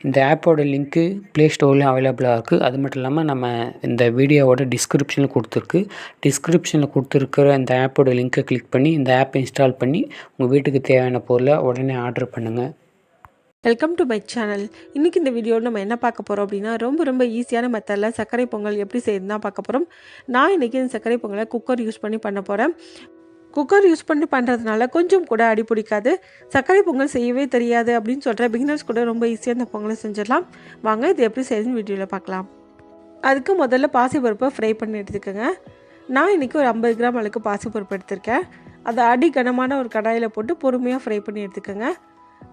இந்த ஆப்போட link play ஸ்டோர்லேயும் அவைலபிளாக இருக்குது அது மட்டும் இல்லாமல் நம்ம இந்த வீடியோவோட டிஸ்கிரிப்ஷனில் கொடுத்துருக்கு. டிஸ்கிரிப்ஷனில் கொடுத்துருக்கிற இந்த ஆப்போட லிங்க்கை கிளிக் பண்ணி இந்த ஆப்பை இன்ஸ்டால் பண்ணி உங்கள் வீட்டுக்கு தேவையான பொருளை உடனே ஆர்டர் பண்ணுங்கள் வெல்கம் டு மை சேனல் இன்றைக்கி இந்த வீடியோவில் நம்ம என்ன பார்க்க போகிறோம் அப்படின்னா ரொம்ப ரொம்ப ஈஸியான மெத்தடில் சர்க்கரை பொங்கல் எப்படி செய்யுதுன்னு தான் பார்க்க போகிறோம் நான் இன்றைக்கி இந்த சர்க்கரை பொங்கலை குக்கர் யூஸ் பண்ணி பண்ண போகிறேன் குக்கர் யூஸ் பண்ணி பண்ணுறதுனால கொஞ்சம் கூட அடி பிடிக்காது. சர்க்கரை பொங்கல் செய்யவே தெரியாது அப்படின்னு சொல்கிற பிகினர்ஸ் கூட ரொம்ப ஈஸியாக இந்த பொங்கலை செஞ்சிடலாம். வாங்க இது எப்படி செய்யுதுன்னு வீடியோவில் பார்க்கலாம். அதுக்கு முதல்ல பாசிப்பருப்பை ஃப்ரை பண்ணி எடுத்துக்கோங்க. நான் இன்றைக்கி ஒரு ஐம்பது கிராம் அளவுக்கு பாசிப்பருப்பு எடுத்திருக்கேன். அதை அடி கனமான ஒரு கடாயில் போட்டு பொறுமையாக ஃப்ரை பண்ணி எடுத்துக்கோங்க.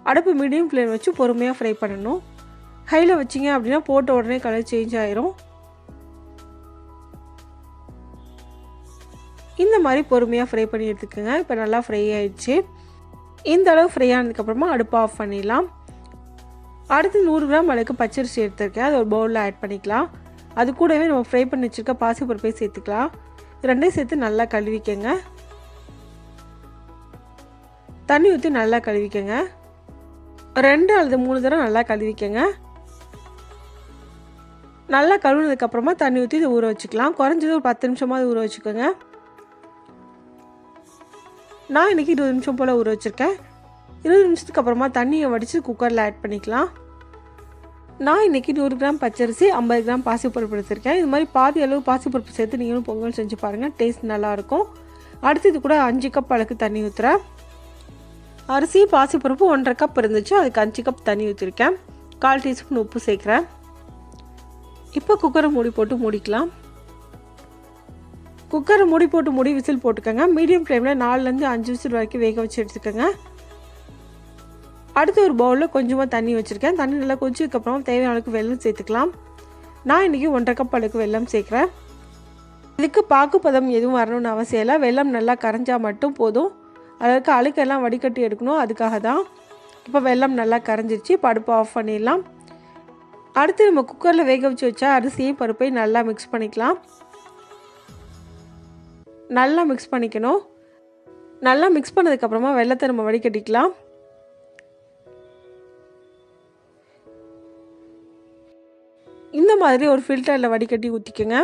அடுப்பு மீடியம் ஃப்ளேம் வச்சு பொறுமையாக ஃப்ரை பண்ணணும். ஹையில் வச்சிங்க அப்படின்னா போட்ட உடனே கலர் சேஞ்ச் ஆயிரும். இந்த மாதிரி பொறுமையாக ஃப்ரை பண்ணி எடுத்துக்கோங்க. இப்போ நல்லா ஃப்ரை ஆயிடுச்சு. இந்த அளவு ஃப்ரை ஆனதுக்கப்புறமா அடுப்பை ஆஃப் பண்ணிடலாம். அடுத்து நூறு கிராம் அளவுக்கு பச்சரிசி எடுத்துருக்கேன். அது ஒரு பவுலில் ஆட் பண்ணிக்கலாம். அது கூடவே நம்ம ஃப்ரை பண்ணி வச்சுருக்க பாசி பருப்பை சேர்த்துக்கலாம். ரெண்டையும் சேர்த்து நல்லா கழுவிக்கங்க. தண்ணி ஊற்றி நல்லா கழுவிக்கங்க. ரெண்டு அல்லது மூணு தடவை நல்லா கழுவிக்கங்க. நல்லா கழுவுனதுக்கப்புறமா தண்ணி ஊற்றி இதை ஊற வச்சுக்கலாம். குறைஞ்சது ஒரு பத்து நிமிஷமாக ஊற வச்சுக்கோங்க. நான் இன்றைக்கி இருபது நிமிஷம் போல் ஊற வச்சுருக்கேன். இருபது நிமிஷத்துக்கு அப்புறமா தண்ணியை வடித்து குக்கரில் ஆட் பண்ணிக்கலாம். நான் இன்றைக்கி நூறு கிராம் பச்சரிசி ஐம்பது கிராம் பாசிப்பருப்பு எடுத்திருக்கேன். இது மாதிரி பாதி அளவு பாசிப்பருப்பு சேர்த்து நீங்களும் பொங்கல் செஞ்சு பாருங்கள் டேஸ்ட் நல்லாயிருக்கும் அடுத்து இது கூட அஞ்சு கப் அளவுக்கு தண்ணி ஊற்றுறேன் அரிசி பாசிப்பருப்பு ஒன்றரை கப் இருந்துச்சு. அதுக்கு அஞ்சு கப் தண்ணி ஊற்றிருக்கேன் கால் டீஸ்பூன் உப்பு சேர்க்குறேன். இப்போ குக்கரை மூடி போட்டு மூடிக்கலாம். குக்கரை மூடி போட்டு மூடி விசில் போட்டுக்கோங்க. மீடியம் ஃப்ளேமில் நாலுலேருந்து அஞ்சு விசில் வரைக்கும் வேக வச்சு எடுத்துக்கோங்க. அடுத்து ஒரு பவுலில் கொஞ்சமாக தண்ணி வச்சுருக்கேன். தண்ணி நல்லா கொதிச்சதுக்கப்புறம் தேவையான அளவுக்கு வெள்ளம் சேர்த்துக்கலாம். நான் இன்றைக்கி ஒன்றரை கப் அளவுக்கு வெள்ளம் சேர்க்குறேன். இதுக்கு பாக்குப்பதம் எதுவும் வரணும்னு அவசியம் இல்லை. வெள்ளம் நல்லா கரைஞ்சால் மட்டும் போதும். அதற்கு அழுக்கெல்லாம் வடிகட்டி எடுக்கணும். அதுக்காக தான் இப்போ வெள்ளம் நல்லா கரைஞ்சிருச்சு. படுப்பு ஆஃப் பண்ணிடலாம். அடுத்து நம்ம குக்கரில் வேக வச்சு வச்சா அரிசியும் பருப்பையும் நல்லா மிக்ஸ் பண்ணிக்கலாம். நல்லா மிக்ஸ் பண்ணிக்கணும். நல்லா மிக்ஸ் பண்ணதுக்கப்புறமா வெள்ளத்தை நம்ம வடிகட்டிக்கலாம். இந்த மாதிரி ஒரு ஃபில்டரில் வடிகட்டி ஊற்றிக்கோங்க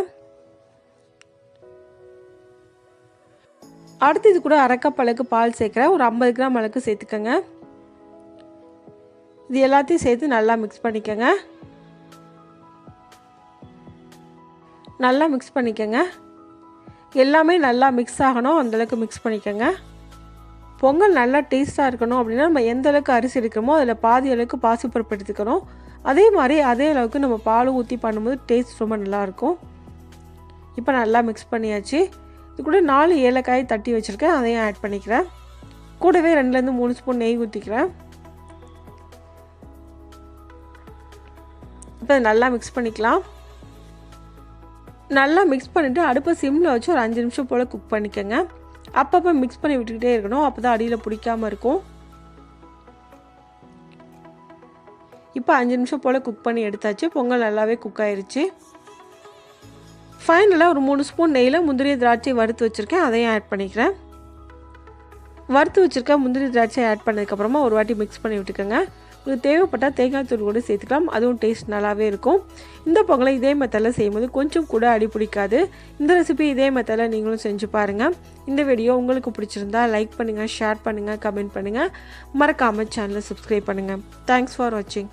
அடுத்து இது கூட அரைக்கப் அளவுக்கு பால் சேர்க்குறேன் ஒரு ஐம்பது கிராம் அளவுக்கு சேர்த்துக்கோங்க. இது எல்லாத்தையும் சேர்த்து நல்லா மிக்ஸ் பண்ணிக்கோங்க. நல்லா மிக்ஸ் பண்ணிக்கோங்க. எல்லாமே நல்லா மிக்ஸ் ஆகணும். அந்தளவுக்கு மிக்ஸ் பண்ணிக்கோங்க. பொங்கல் நல்லா டேஸ்ட்டாக இருக்கணும் அப்படின்னா நம்ம எந்த அளவுக்கு அரிசி எடுக்கிறோமோ அதில் பாதி அளவுக்கு பாசிப்பருப்பு எடுத்துக்கணும் அதே மாதிரி அதே அளவுக்கு நம்ம பால் ஊற்றி பண்ணும்போது டேஸ்ட் ரொம்ப நல்லாயிருக்கும் இப்போ நல்லா மிக்ஸ் பண்ணியாச்சு. இது கூட நாலு ஏலக்காய் தட்டி வச்சுருக்கேன். அதையும் ஆட் பண்ணிக்கிறேன். கூடவே ரெண்டுலேருந்து மூணு ஸ்பூன் நெய் ஊற்றிக்கிறேன் இப்போ நல்லா மிக்ஸ் பண்ணிக்கலாம். நல்லா மிக்ஸ் பண்ணிவிட்டு அடுப்பை சிம்மில் வச்சு ஒரு அஞ்சு நிமிஷம் போல் குக் பண்ணிக்கோங்க. அப்பப்போ மிக்ஸ் பண்ணி விட்டுக்கிட்டே இருக்கணும். அப்போ தான் அடியில் பிடிக்காமல் இருக்கும். இப்போ அஞ்சு நிமிஷம் போல் குக் பண்ணி எடுத்தாச்சு. பொங்கல் நல்லாவே குக் ஆயிடுச்சு ஃபைனலாக ஒரு மூணு ஸ்பூன் நெய்யில் முந்திரி திராட்சை வறுத்து வச்சுருக்கேன். அதையும் ஆட் பண்ணிக்கிறேன். வறுத்து வச்சுருக்க முந்திரி திராட்சை ஆட் பண்ணதுக்கப்புறமா ஒரு வாட்டி மிக்ஸ் பண்ணி விட்டுக்கோங்க. உங்களுக்கு தேவைப்பட்டால் தேங்காய் தூள் கூட சேர்த்துக்கலாம். அதுவும் டேஸ்ட் நல்லாவே இருக்கும். இந்த பொங்கலை இதே மெத்தடில் செய்யும்போது கொஞ்சம் கூட அடி பிடிக்காது. இந்த ரெசிபி இதே மெத்தடில் நீங்களும் செஞ்சு பாருங்கள் இந்த வீடியோ உங்களுக்கு பிடிச்சிருந்தா லைக் பண்ணுங்கள் ஷேர் பண்ணுங்கள் கமெண்ட் பண்ணுங்கள் மறக்காமல் சேனலை சப்ஸ்கிரைப் பண்ணுங்கள் தேங்க்ஸ் ஃபார் வாட்சிங்